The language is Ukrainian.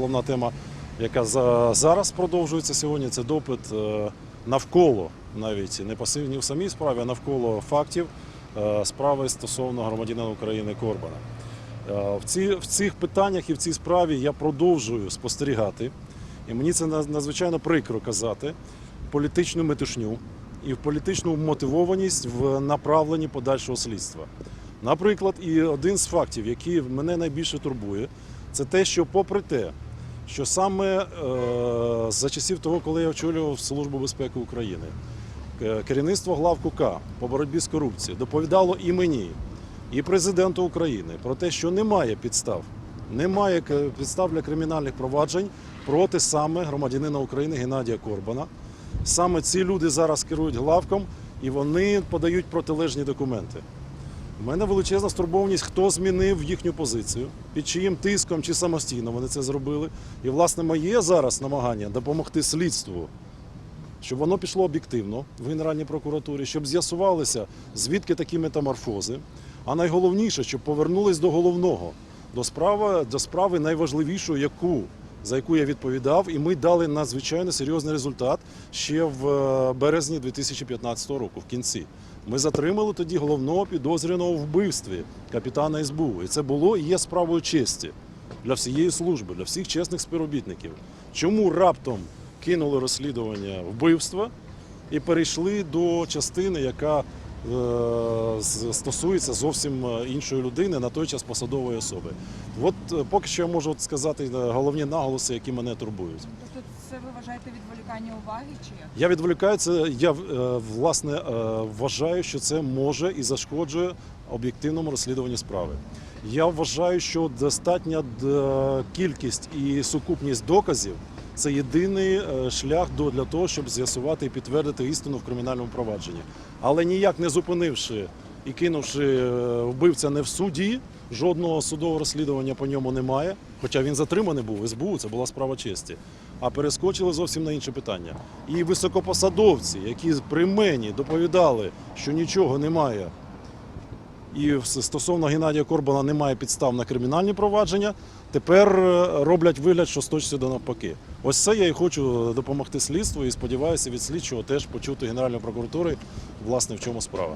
головна тема, яка зараз продовжується сьогодні, це допит е, навколо навіть не пасивні в самій справі, а навколо фактів е, справи стосовно громадянина України Корбана. Е, В, ці, в цих питаннях і в цій справі я продовжую спостерігати, і мені це надзвичайно прикро казати, політичну метушню і в політичну мотивованість в направленні подальшого слідства. Наприклад, і один з фактів, який мене найбільше турбує, це те, що попри те, що саме е, за часів того, коли я очолював Службу безпеки України, е, керівництво главку К по боротьбі з корупцією доповідало і мені, і президенту України про те, що немає підстав, немає підстав для кримінальних проваджень проти саме громадянина України Геннадія Корбана. Саме ці люди зараз керують главком і вони подають протилежні документи. У мене величезна стурбованість, хто змінив їхню позицію, під чиїм тиском чи самостійно вони це зробили. І, власне, моє зараз намагання допомогти слідству, щоб воно пішло об'єктивно в Генеральній прокуратурі, щоб з'ясувалися, звідки такі метаморфози. А найголовніше, щоб повернулись до головного, до справи, до справи найважливішої, яку, за яку я відповідав, і ми дали надзвичайно серйозний результат ще в е, березні 2015 року, в кінці. Ми затримали тоді головного підозрюваного вбивстві капітана СБУ. І це було і є справою честі для всієї служби, для всіх чесних співробітників. Чому раптом кинули розслідування вбивства і перейшли до частини, яка стосується зовсім е, іншої людини, на той час посадової особи? От е, поки що я можу сказати е, головні наголоси, які мене турбують. Тобто це ви вважаєте відволікання уваги чи як? Я відволікаю це. Я е, власне е, вважаю, що це може і зашкоджує об'єктивному розслідуванню справи. Я вважаю, що достатня кількість і сукупність доказів це єдиний е, шлях для того, щоб з'ясувати і підтвердити істину в кримінальному провадженні. Але ніяк не зупинивши і кинувши е, вбивця не в суді, жодного судового розслідування по ньому немає. Хоча він затриманий був СБУ, це була справа честі. А перескочили зовсім на інше питання. І високопосадовці, які при мені доповідали, що нічого немає, і стосовно Геннадія Корбана немає підстав на кримінальні провадження, тепер е, роблять вигляд, що сточиться до навпаки. Ось це я і хочу допомогти слідству і сподіваюся від слідчого теж почути Генеральної прокуратури, власне, в чому справа.